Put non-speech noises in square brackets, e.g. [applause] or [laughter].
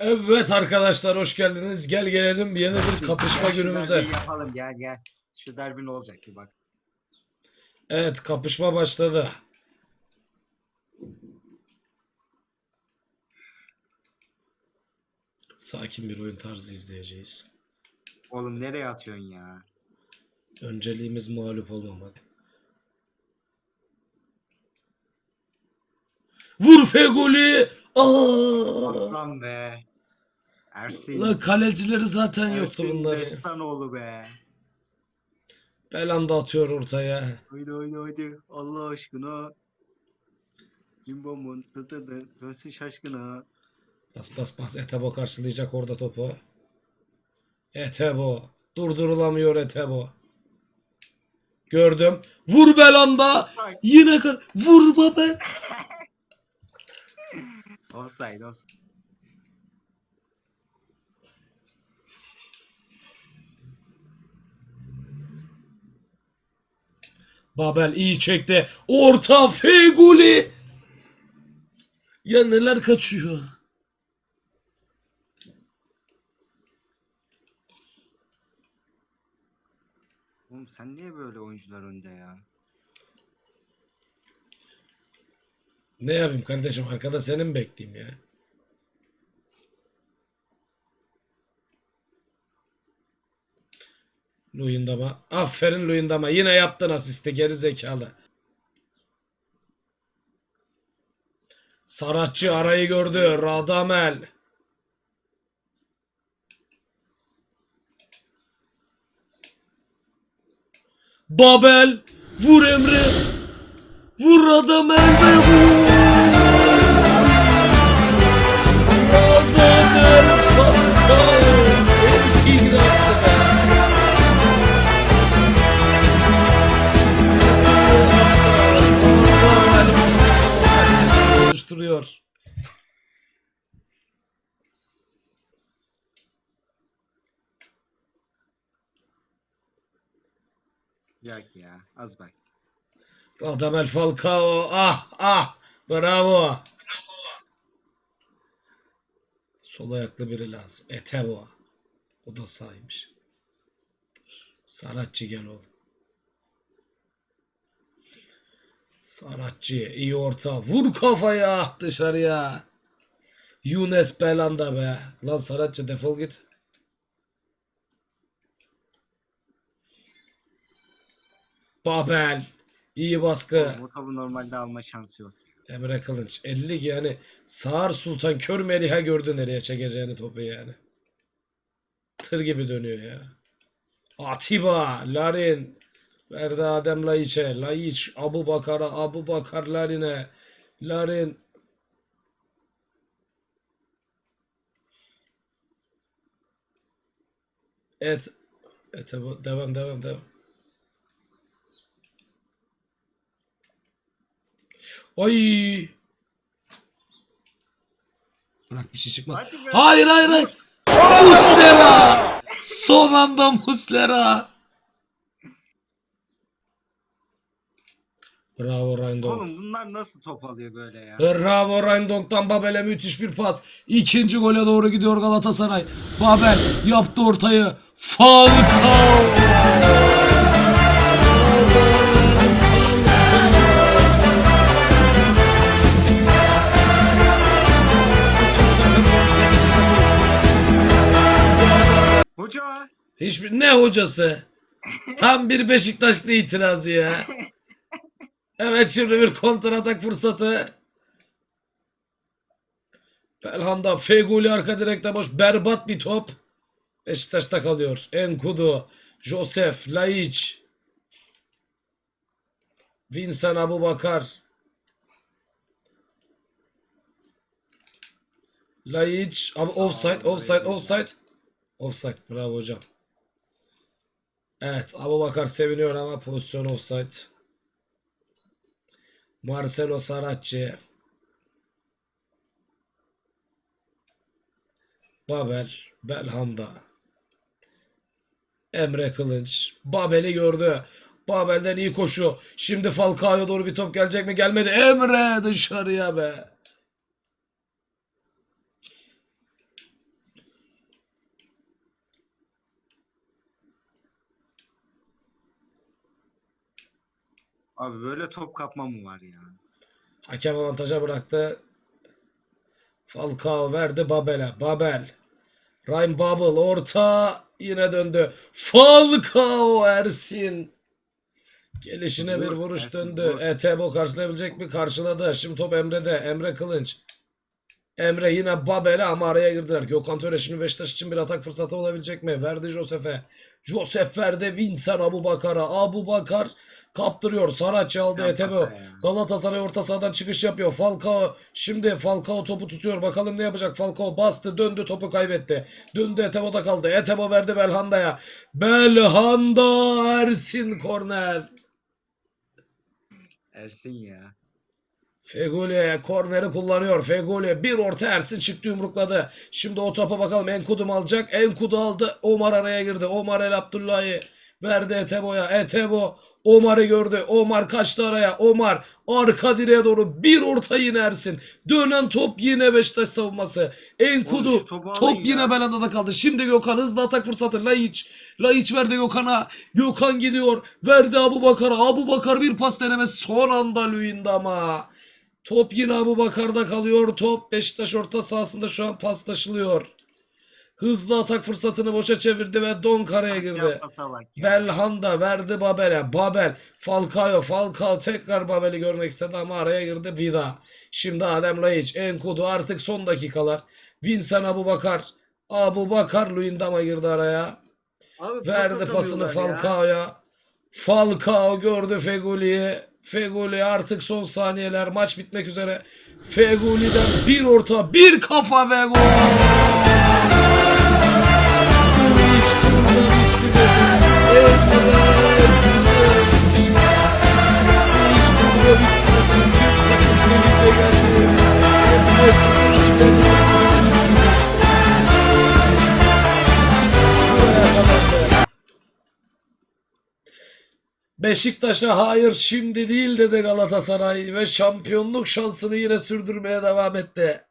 Evet arkadaşlar hoş geldiniz. Gel gelelim yeni bir kapışma Gel günümüze. yapalım gel gel. Şu derbi ne olacak bir bak. Evet kapışma başladı. Sakin bir oyun tarzı izleyeceğiz. Oğlum nereye atıyorsun ya? Önceliğimiz mağlup olmamak. Vur Feguli! Aa! Aslan be. Ersin. Lan kalecileri zaten yoktu Ersin bunların. Destanoğlu be. Belanda atıyor ortaya. Haydi haydi haydi. Allah aşkına. Cimbom'un dı dı dönsün şaşkına. Bas bas bas Etebo karşılayacak orada topu. Etebo. Durdurulamıyor Etebo. Gördüm. Vur Belanda. Yine kal. Vur baba. [laughs] Offside offside. Babel iyi çekti. Orta Feguli. Ya neler kaçıyor. Oğlum sen niye böyle oyuncular önde ya? Ne yapayım kardeşim arkada senin bekleyeyim ya. Luyendama. Aferin Luyendama. Yine yaptın asisti geri zekalı. Saratçı arayı gördü. Radamel. Babel. Vur Emre. Vur Radamel ve vur. Yak ya az bak. Radamel Falcao. Ah ah. Bravo. Sol ayaklı biri lazım. Etebo. O da sağymış. Saratçı gel oğlum. Saratçı iyi orta. Vur kafaya dışarıya. Yunus Belanda be. Lan Saratçı defol git. Babel. İyi baskı. Topu normalde alma şansı yok. Emre Kılınç. 50 yani. Sağır Sultan Kör Meliha gördü nereye çekeceğini topu yani. Tır gibi dönüyor ya. Atiba. Larin. Verdi Adem Laiç'e. Laiç. Abu Bakar'a. Abu Bakar Larin'e. Larin. Et. Bu. Devam devam devam. Ay. Bırak bir şey çıkmaz. Hadi be. Hayır hayır hayır. Muslera. Son anda Muslera. Bravo Rindong. Oğlum bunlar nasıl top alıyor böyle ya? Bravo Rindong'dan Babel'e müthiş bir pas. İkinci gole doğru gidiyor Galatasaray. Babel yaptı ortayı. Falcao. Hiçbir ne hocası? Tam bir Beşiktaşlı itirazı ya. Evet şimdi bir kontratak fırsatı. Belhanda Feguli arka direkte boş berbat bir top. Beşiktaş'ta kalıyor. Enkudu, Josef, Laiç, Vincent Abubakar. Laiç, abi offside, offside, offside. Offside, bravo hocam. Evet, Abubakar seviniyor ama pozisyon offside. Marcelo Saratçı. Babel, Belhanda. Emre Kılınç. Babel'i gördü. Babel'den iyi koşu. Şimdi Falcao'ya doğru bir top gelecek mi? Gelmedi. Emre dışarıya be. Abi böyle top kapma mı var ya? Hakem avantaja bıraktı. Falcao verdi Babel'e. Babel. Ryan Babel orta yine döndü. Falcao Ersin. Gelişine bir Vur, vuruş Ersin, döndü. vur. Etebo karşılayabilecek mi? Karşıladı. Şimdi top Emre'de. Emre Kılınç. Emre yine Babel'e ama araya girdiler. Gökhan Töre şimdi Beşiktaş için bir atak fırsatı olabilecek mi? Verdi Josef'e. Josef verdi Vincent Abu Bakar'a. Abu Bakar kaptırıyor. Saraç aldı Etebo. Galatasaray orta sahadan çıkış yapıyor. Falcao şimdi Falcao topu tutuyor. Bakalım ne yapacak? Falcao bastı, döndü, topu kaybetti. Döndü Etebo'da kaldı. Etebo verdi Belhanda'ya. Belhanda Ersin korner. Ersin ya. Feguli korneri kullanıyor. Feguli bir orta Ersin çıktı yumrukladı. Şimdi o topa bakalım Enkudu mu alacak? Enkudu aldı. Omar araya girdi. Omar El Abdullah'ı verdi Etebo'ya. Etebo Omar'ı gördü. Omar kaçtı araya. Omar arka direğe doğru bir orta yine Ersin. Dönen top yine Beşiktaş savunması. Enkudu Oğlum top ya. yine Belanda'da kaldı. Şimdi Gökhan hızlı atak fırsatı. Laiç. Laiç verdi Gökhan'a. Gökhan gidiyor. Verdi Abu Bakar'a. Abu Bakar bir pas denemesi. Son anda Luyendam'a. Top yine Abu Bakar'da kalıyor. Top Beşiktaş orta sahasında şu an paslaşılıyor. Hızlı atak fırsatını boşa çevirdi ve Donkara'ya girdi. Atacağım pasa bak ya. Belhanda verdi Babel'e. Babel, Falcao, Falcao tekrar Babel'i görmek istedi ama araya girdi Vida. Şimdi Adem Laiç, Enkudu artık son dakikalar. Vincent Abu Bakar, Abu Bakar Luyendam'a girdi araya. Abi pas Verdi pasını. Falcao'ya. Falcao gördü Feguli'yi. Feguli artık son saniyeler maç bitmek üzere. Feguli'den bir orta, bir kafa ve gol. Beşiktaş'a hayır şimdi değil dedi Galatasaray ve şampiyonluk şansını yine sürdürmeye devam etti.